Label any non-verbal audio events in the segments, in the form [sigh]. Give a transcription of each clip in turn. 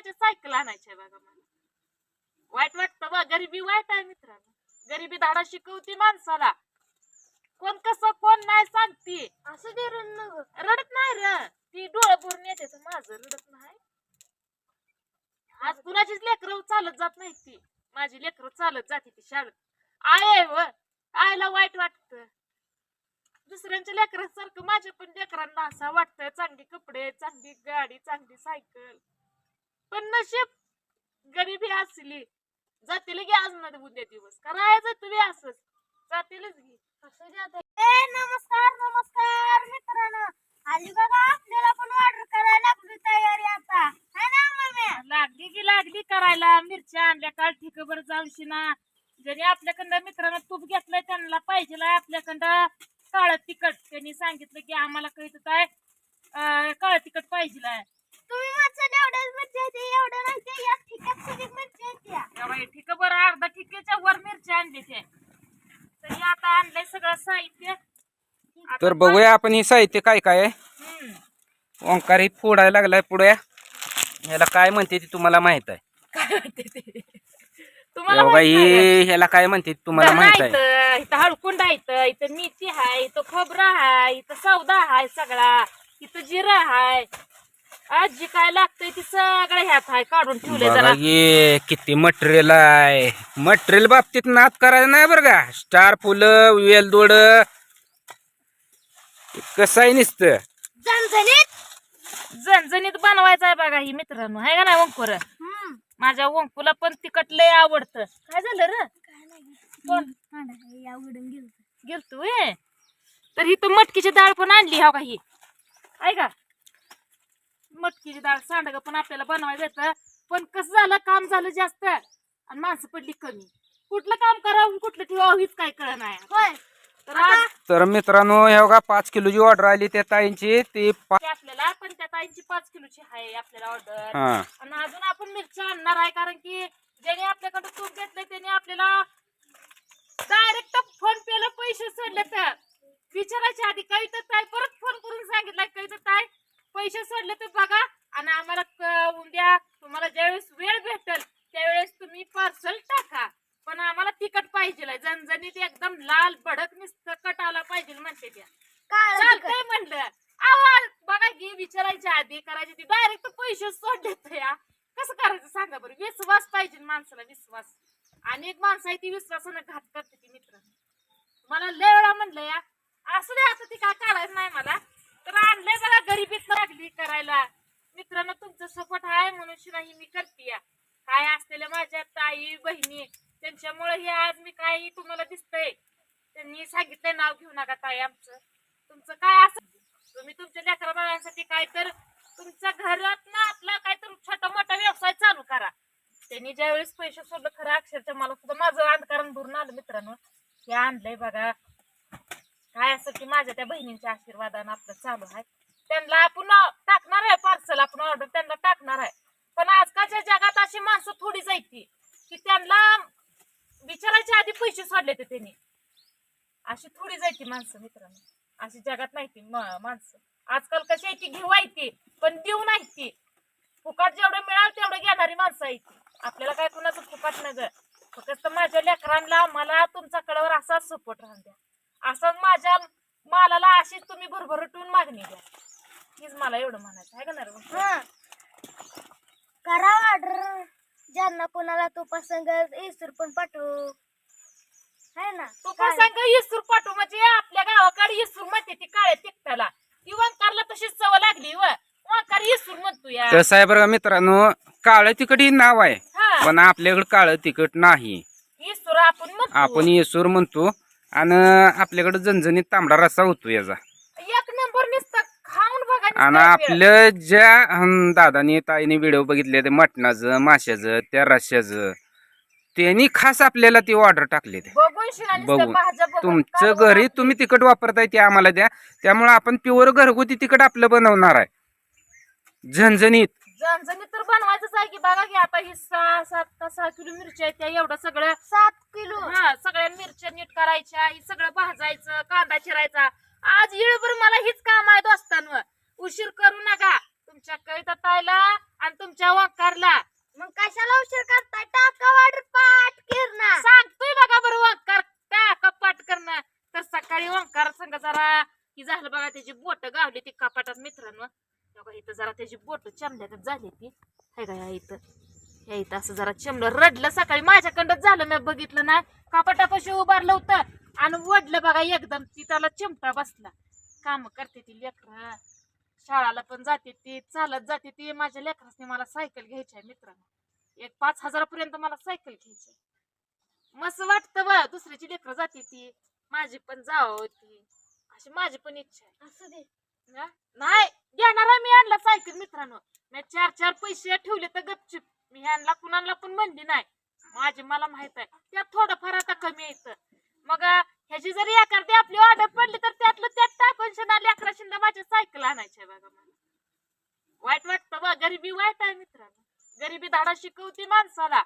माझी सायकल आणायची बघा मला. वाईट वाटतं बा गरिबी वाईट आहे मित्रांनो. गरिबी धाडा शिकवती माणसाला. कोण कसं कोण नाही सांगती. असं दे. रडत नाही र. ती डोळं भरून येते तर माझं रडत नाही. आज कुणाचीच लेकरं चालत जात नाही ती. माझी लेकरं चालत जाते ती शाळेत. आय व. आयला वाईट वाटत. दुसऱ्यांच्या लेकरासारखं माझ्या पण लेकरांना असं वाटतं. चांगली कपडे चांगली गाडी चांगली सायकल. पण नशीब गरिबी असली. जातील गे आज ना उद्या दिवस. करायचं तुम्ही असंच. जातीलच घे. असं. ए नमस्कार नमस्कार मित्रांनो. आली बघा आपल्याला पण ऑर्डर करायला लागली तयारी आता. है ना मम्मी लागली की लागली करायला. मिरच्या आणल्या काल ठिकभर जाऊशी ना जरी आपल्याकडं मित्रांनो तूप घेतलंय त्यांना पाहिजे आपल्याकडं काळं तिखट. त्यांनी सांगितलं की आम्हाला कळत काय? काळं तिखट पाहिजे तुम्ही माझं एवढ्याच मिरच्या येते एवढं नाही ते एक ठिकाण सगळी मिरच्या येते ठीक बरं अर्धा ठिकेच्या आणले ते तरी आता आणलंय सगळं साहित्य आता तर बघूया आपण हे साहित्य काय काय आहे. ओंकार ही फोडायला लागलाय पुढे याला काय म्हणते ते तुम्हाला माहीत आहे काय म्हणते ते? तुम्हाला बघा माहीत नाही का? ही ह्याला काय म्हणते ते तुम्हाला माहीत आहे इथं इथं हळकुंड आहे इथं मेथी हाय इथं खोबरं हाय इथं सौदा हाय सगळा इथं जिरं हाय आज जी काय लागतंय ती सगळं ह्यात हाय काढून ठेवले बघा जरा. ये किती मटेरियल आहे. मटेरियल बाबतीत नाद करायचं नाही बरं का. स्टार फुलं वेलदोड कसं आहे नुसतं? झणझणीत. झणझणीत बनवायचं आहे बघा ही मित्रांनो. हाय का नाही वंकुर? हम्म. माझ्या वंकुला पण तिखट लय आवडतं. काय झालं र? काय नाही. कोण? कोण या उडून गेलं गेलतो व्हय. तर ही तर मटकीची डाळ पण आणली हा? काही आहे का? मटकीची डाळ सांडग पण आपल्याला बनवायचं येतं पण कसं झालं काम झालं जास्त. आणि माणसं पडली कमी. कुठलं काम करावं कुठलं ठेवावं हीच काय कळ नाही होय? तर आज तर मित्रांनो हे बघा पाच किलोची ऑर्डर आली त्या ताईंची. ती पा- ते आपल्याला पण त्या ताईंची पाच किलोची आहे आपल्याला ऑर्डर हा. आणि अजून आपण मिरच्या आणणार आहे कारण की ज्याने आपल्याकडे तूप घेतलंय त्याने आपल्याला डायरेक्ट फोन पेला पैसे सोडले तर. विचारायच्या आधी काही तर ताई परत फोन करून सांगितलं काही तर ताई पैसे सोडले तर बघा. आणि आम्हाला उद्या तुम्हाला ज्यावेळेस वेळ भेटेल त्यावेळेस तुम्ही पार्सल टाका. पण आम्हाला तिकट पाहिजे जनजणीत एकदम लाल भडक नुसतं कट आला पाहिजे म्हणते त्या. तिखट. चालतंय म्हणलं. आवाज बघा की विचारायच्या आधी करायची ती. डायरेक्ट पैसे सोडले या. कसं करायचं सांगा बरं. विश्वास पाहिजे माणसाला विश्वास. आणि एक माणसं आहे ती विश्वासानं घात करते ती मित्र मला लय वेळा म्हणलं या असं नाही आता ती काय काढायचं नाही मला तर आणलंय बघा गरिबीत लागली करायला मित्रांनो सपोर्ट आहे म्हणून शिवाय मी करते या. काय असलेल्या माझ्या ताई बहिणी त्यांच्यामुळे हे आज मी काही तुम्हाला दिसतंय. त्यांनी सांगितलंय नाव घेऊ नका ताई आमचं. तुमचं काय असं? तुम्ही तुमच्या लेकरा बाळांसाठी काय तर तुमच्या घरात ना आपला काय तर छोटा मोठा व्यवसाय चालू करा. त्यांनी ज्यावेळेस पैसे सोडलं खरं अक्षरशः मला सुद्धा माझं अंधकारण भरून आलं मित्रांनो. हे आणलंय बघा. काय असं की माझ्या त्या बहिणींच्या आशीर्वादानं आपलं चालू आहे. त्यांना आपण टाकणार आहे पार्सल आपण ऑर्डर त्यांना टाकणार आहे. पण आजकालच्या जगात अशी माणसं थोडी जायची की त्यांना विचारायच्या आधी पैसे सोडले ते त्यांनी. अशी थोडी जायची माणसं मित्रांनो. अशी जगात नाही ती माणसं. आजकाल कशी आहे ती घेवायची पण देऊ नाही ती. फुकाट जेवढं मिळाल तेवढं घेणारी माणसं आहे ती. आपल्याला काय कुणाचं फुकाट नाही फक्त माझ्या लेकरांना मला तुमच्या कडावर असाच सपोर्ट राहून द्या. असंच माझ्या मालाला अशीच तुम्ही भरभरटून मागणी द्या. हीच मला एवढं म्हणायचं आहे का नाही रे? हं. करा ऑर्डर ज्यांना कोणाला तो पसंत इसर पण पाठवू. है ना? तू पण सांग इसूर पाठवू म्हणजे आपल्या गावाकडे इसूर म्हणते ती काळ्या तिकटाला ती वंकारला तशीच चव लागली व. वंकार इसूर म्हणतो या. कसं आहे बरं का मित्रांनो काळं तिखट ही नाव आहे. हा. पण आपल्याकडे काळं तिखट नाही. इसूर आपण म्हणतो. आपण येसूर म्हणतो. आणि आपल्याकडे झणझणीत तांबडा रस्सा होतो याचा एक नंबर नुसतं खाऊन बघा नुसतं आणि. आपलं ज्या हं, दादानी ताईने व्हिडिओ बघितले ते मटणाचं माशाचं त्या रश्याचं त्यांनी खास आपल्याला ती ऑर्डर टाकले ते. बघून शिना नुसतं बघून. भाज्या बघून. तुमचं घरी तुम्ही तिखट वापरताय ते आम्हाला द्या. त्यामुळे आपण प्युअर घरगुती तिखट आपलं बनवणार आहे. झणझणीत. झणझणीत तर बनवायचंच आहे की बघा की आता ही सहा सात का सहा किलो मिरच्या आहेत त्या एवढं सगळं सात किलो. हा सगळ्या मिरच्या नीट करायच्या ही सगळं भाजायचं कांदा चिरायचा. आज येळभर मला हीच काम आहे दोस्तांवर. उशीर करू नका. तुमच्या कविता ताईला आणि तुमच्या वंकारला मग कशाला उशीर करताय? टाका वाढ पाठ किरणा सांगतोय बघा बरं वंकार टाका पाठ करणं तर सकाळी वंकार संग जरा की झालं बघा त्याची बोट गावली ती कपाटात मित्रांनो. बघा इथं जरा त्याची बोट चमल्यातच झाली ती. हाय का इथं. ह्या इथं असं जरा चमलं रडलं सकाळी. माझ्याकडंच झालं मी बघितलं नाही. कपाटापाशी उभारलं होतं? आणि वडलं बघा एकदम ती त्याला चिमटा बसला. काम करते ती लेकरं. शाळाला पण जाते ती चालत जाते ती. माझ्या लेकरासने मला सायकल घ्यायची आहे मित्रांनो. एक पाच हजारापर्यंत मला सायकल घ्यायची आहे. मस्त वाटतं बा दुसऱ्याची लेकरं जाते ती. माझी पण जावं होती. अशी माझी पण इच्छा आहे. असू दे. ना? नाही घेणार आहे मी आणला सायकल मित्रांनो. मी चार चार पैसे ठेवले तर गपचिप. मी ह्यांना कुणाला पण म्हणली नाही. माझी मला माहीत आहे. त्यात थोडंफार आता कमी येतं मग ह्याची जरी एखादी आपली ऑर्डर पडली तर त्यातलं त्यात टाकून शिंदा लेकरा शिंदा माझी सायकल आणायची आहे बघा मला. वाईट वाटतं बा गरिबी वाईट आहे मित्रांनो. गरिबी धाडा शिकवती माणसाला.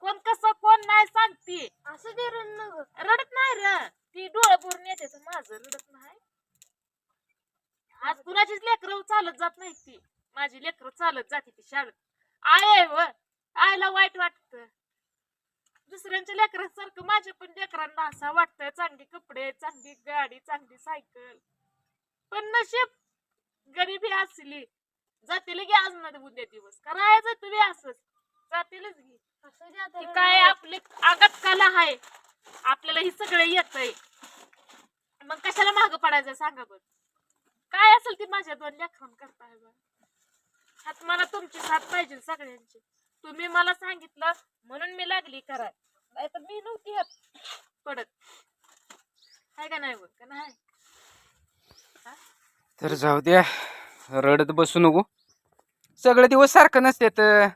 कोण कसं कोण नाही सांगते. असू नको रडत नाही र. ती डोळं भरून येते तर माझं रडत नाही. आज कुणाचीच लेकरं चालत जात नाही ती. माझी लेकरं चालत जाते ती शाळेत. आय व. आयला वाईट वाटत. दुसऱ्यांच्या लेकरांसारखं माझ्या पण लेकरांना असं वाटतं चांगली कपडे चांगली गाडी चांगली सायकल. पण नशीब गरिबी असली जातील गे आज ना उद्या दिवस. करायचं तुम्ही असंच. जातीलच घे. काय. आपले आगात कला आहे. आपल्याला हे सगळं येतंय. मग कशाला माग पडायचं सांगा बरं. काय असेल ती माझ्या दोन लेखन करताय हात मला तुमची साथ पाहिजे सगळ्यांची. तुम्ही मला सांगितलं म्हणून मी लागली कराय नाही तर मी नव्हती ह्यात पडत. आहे का नाही बघ? का नाही? तर जाऊ द्या. रडत बसू नको. सगळे दिवस सारखं नसते तर.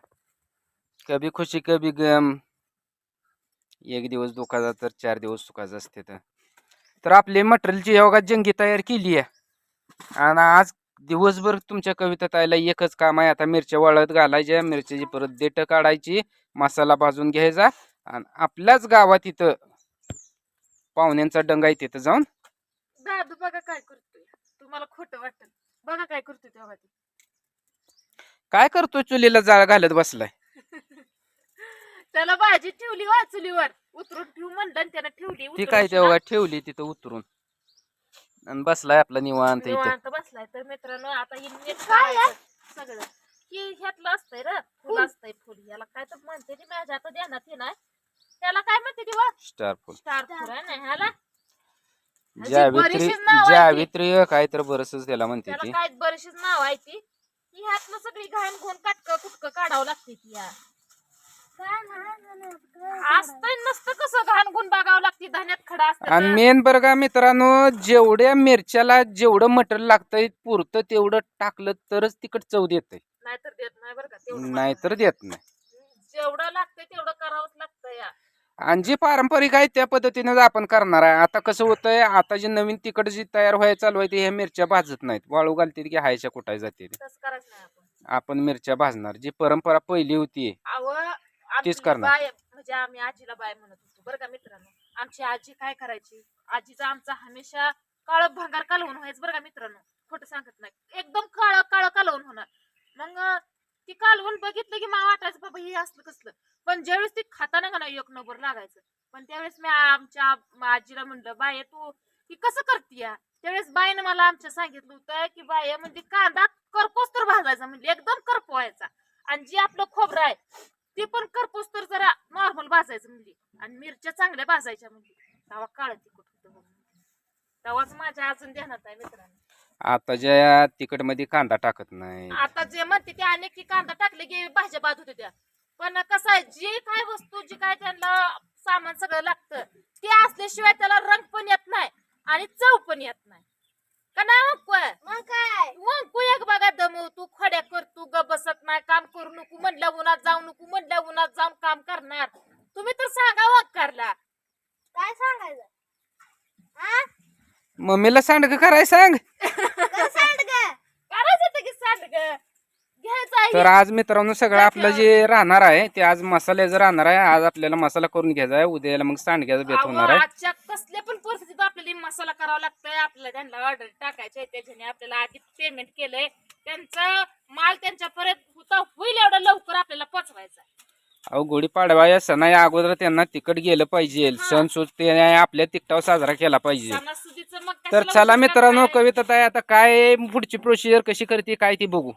कभी खुशी कभी गम. एक दिवस दुखाचा तर चार दिवस सुखाचा असते तर. तर आपली मटेरियलची योगा जंगी तयार केली आहे. आणि आज दिवसभर तुमच्या कवितेत आयला एकच काम आहे. आता मिरच्या वाळत घालायच्या मिरच्याची परत देठं काढायची मसाला भाजून घ्यायचा आणि आपल्याच गावात इथं पाहुण्यांचा डंगा आहे तिथं जाऊन. दादू बघा काय करतोय. तुम्हाला खोटं वाटत. बघा काय करतोय तेव्हा ते. काय करतोय चुलीला जाळ घालत बसलाय? [laughs] त्याला भाजी ठेवली वा चुलीवर उतरून ठेवू म्हणलं आणि त्यानं ठेवली ती उतरून. काय. तेव्हा ठेवली तिथं उतरून. आणि बसलाय आपला निवांत इथं. निवांत बसलाय तर मित्रांनो आता ही नीट काय आहे? करायचं सगळं. की ह्यातलं असतंय र फुल असतंय फुल. याला काय तर म्हणते ती माझ्या आता ध्यानात हे नाही. त्याला काय म्हणते ती वा स्टार फुल. स्टार फुल आहे ना ह्याला. अशी जावित्री बरीचशीच नावं आहेत ती. जावित्री काय तर बरसच त्याला म्हणते त्याला ती. काय बरीचशीच नाव आहे ती. की ह्यातलं सगळी घाण घोण काटक कुटक काढावं लागते ती या काय नाही म्हणत गं. असतंय नसतं कसं? घाण गुण बघावं लागते धान्यात खडा आणि असतं मेन बरं का मित्रांनो जेवढ्या मिरच्याला जेवढं मटेरियल लागतंय पुरतं तेवढं टाकलं तरच तिकट चव देतंय. नाहीतर देत नाही बरं का तेवढं नाहीतर देत नाही. जेवढं लागतंय तेवढं करावंच लागतं या. आणि जे पारंपरिक आहे त्या पद्धतीनं आपण करणार आहे. आता कसं होतंय आता जे नवीन तिकट जी तयार व्हायला चालू आहे ते ह्या मिरच्या भाजत नाहीत. वाळू घालते की हायच्या कुठाय जाते ते. तसं करायचं नाही आपण. आपण मिरच्या भाजणार. जी परंपरा पहिली होती. तेच करणार. बाय म्हणजे आम्ही आजीला बाय म्हणत होतो बरं का मित्रांनो? आमची आजी काय करायची? आजीचा आमचा हमेशा काळ भंगार कालवून व्हायचं बरं का मित्रांनो? खोटं सांगत नाही. एकदम काळ काळ कालवून होणार. मग अं, ती कालवून बघितलं की मला वाटायचं बाबा हे असलं कसलं? पण ज्यावेळेस ती खाताना का नाही एक नंबर लागायचं. पण त्यावेळेस मी आमच्या आजीला म्हणलं बाय तू ती कसं करते या त्यावेळेस बाईनं मला आमच्या सांगितलं होतं की बाय म्हणजे कांदा करपोस तर भाजायचा. म्हणजे एकदम करपवायचा. आणि जे आपलं खोबरं आहे ते पण करपोस तर जरा नॉर्मल भाजायचं म्हणजे आणि मिरच्या चांगल्या भाजायच्या म्हणजे तेव्हा काळ तिखट होतं बघ. तेव्हाच माझ्या अजून ध्यानात आहे मित्रांनो. आता ज्या तिकटमध्ये कांदा टाकत नाही. आता जे म्हणते ते अनेक की कांदा टाकले की भाज्या बाद होते त्या. पण कसं आहे जे काय वस्तू जे काय त्यांना सामान सगळं लागतं ते असल्याशिवाय त्याला रंग पण येत नाही आणि चव पण येत नाही. का नाही मग काय एक बघा दमव तू खड्या कर तू ग बसत नाही काम करू नको उन्हात जाऊ नको उन्हात जाऊन काम करणार. तुम्ही तर सांगा काय सांगायचं? हा मम्मीला सांडग कराय सांग. कसं सांड गं? करायचं होतं की सांड ग घ्यायचं तर आज मित्रांनो सगळं आपलं जे राहणार आहे ते आज मसाल्याचं राहणार आहे. आज आपल्याला मसाला करून घ्यायचा आहे. उद्याला मग सांडग्याचा बेत अहो, होणार आहे. आजच्या कसल्या पण परिस्थितीत हे मसाला करावा लागतंय आपल्याला त्यांना ऑर्डर टाकायची आहे त्याच्याने आपल्याला आधी पेमेंट केलंय. त्यांचा माल त्यांच्यापर्यंत होता होईल एवढा लवकर आपल्याला पोचवायचा. अहो गुढीपाडवा या सणाच्या अगोदर त्यांना तिकट गेलं पाहिजे. सण ते आपल्या तिकटावर साजरा केला पाहिजे. सणासुदीचं मग तर चला मित्रांनो? कविता ताई आता काय पुढची प्रोसिजर कशी करते काय ती बघू.